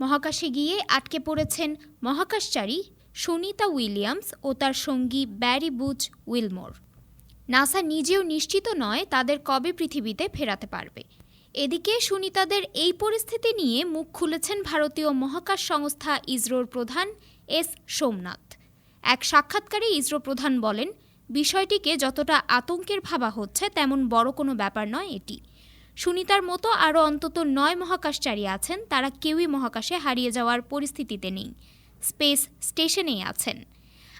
মহাকাশে গিয়ে আটকে পড়েছেন মহাকাশচারী সুনিতা উইলিয়ামস ও তার সঙ্গী ব্যারি বুচ উইলমোর। নাসা নিজেও নিশ্চিত নয় তাদের কবে পৃথিবীতে ফেরাতে পারবে। এদিকে সুনিতাদের এই পরিস্থিতি নিয়ে মুখ খুলেছেন ভারতীয় মহাকাশ সংস্থা ইসরোর প্রধান এস সোমনাথ। এক সাক্ষাৎকারে ইসরো প্রধান বলেন, বিষয়টিকে যতটা আতঙ্কের ভাবা হচ্ছে তেমন বড় কোনো ব্যাপার নয় এটি। সুনিতার মতো আরও অন্তত নয় মহাকাশচারী আছেন, তারা কেউই মহাকাশে হারিয়ে যাওয়ার পরিস্থিতিতে নেই। স্পেস স্টেশনেই আছেন।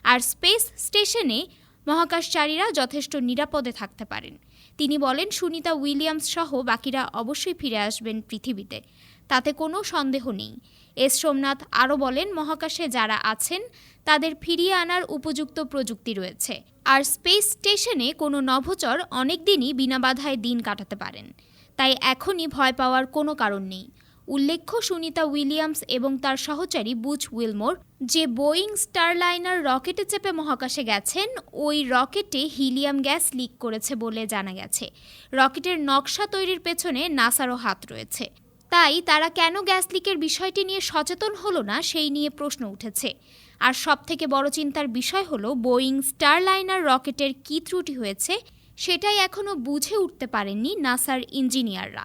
আর স্পেস স্টেশনে মহাকাশচারীরা যথেষ্ট নিরাপদে থাকতে পারেন। তিনি বলেন, সুনিতা উইলিয়ামস সহ বাকিরা অবশ্যই ফিরে আসবেন পৃথিবীতে। তাতে কোনো সন্দেহ নেই। এস সোমনাথ আরও বলেন, মহাকাশে যারা আছেন, তাদের ফিরিয়ে আনার উপযুক্ত প্রযুক্তি রয়েছে। আর স্পেস স্টেশনে কোনো নভোচর অনেক দিনই বিনা বাধায় দিন কাটাতে পারেন। তাই এখনই ভয় পাওয়ার কোনো কারণ নেই। উল্লেখ্য, সুনিতা উইলিয়ামস এবং তার সহচারী বুচ উইলমোর যে বোয়িং স্টারলাইনার রকেটে চেপে মহাকাশে গেছেন, ওই রকেটে হিলিয়াম গ্যাস লিক করেছে বলে জানা গেছে। রকেটের নকশা তৈরির পেছনে নাসারও হাত রয়েছে। তাই তারা কেন গ্যাস লিকের বিষয়টি নিয়ে সচেতন হলো না সেই নিয়ে প্রশ্ন উঠেছে। আর সবথেকে বড় চিন্তার বিষয় হলো, বোয়িং স্টারলাইনার রকেটের কী ত্রুটি হয়েছে সেটাই এখনও বুঝে উঠতে পারেননি নাসার ইঞ্জিনিয়াররা।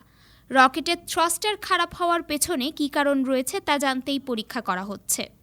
রকেটের থ্রস্টার খারাপ হওয়ার পেছনে কী কারণ রয়েছে তা জানতেই পরীক্ষা করা হচ্ছে।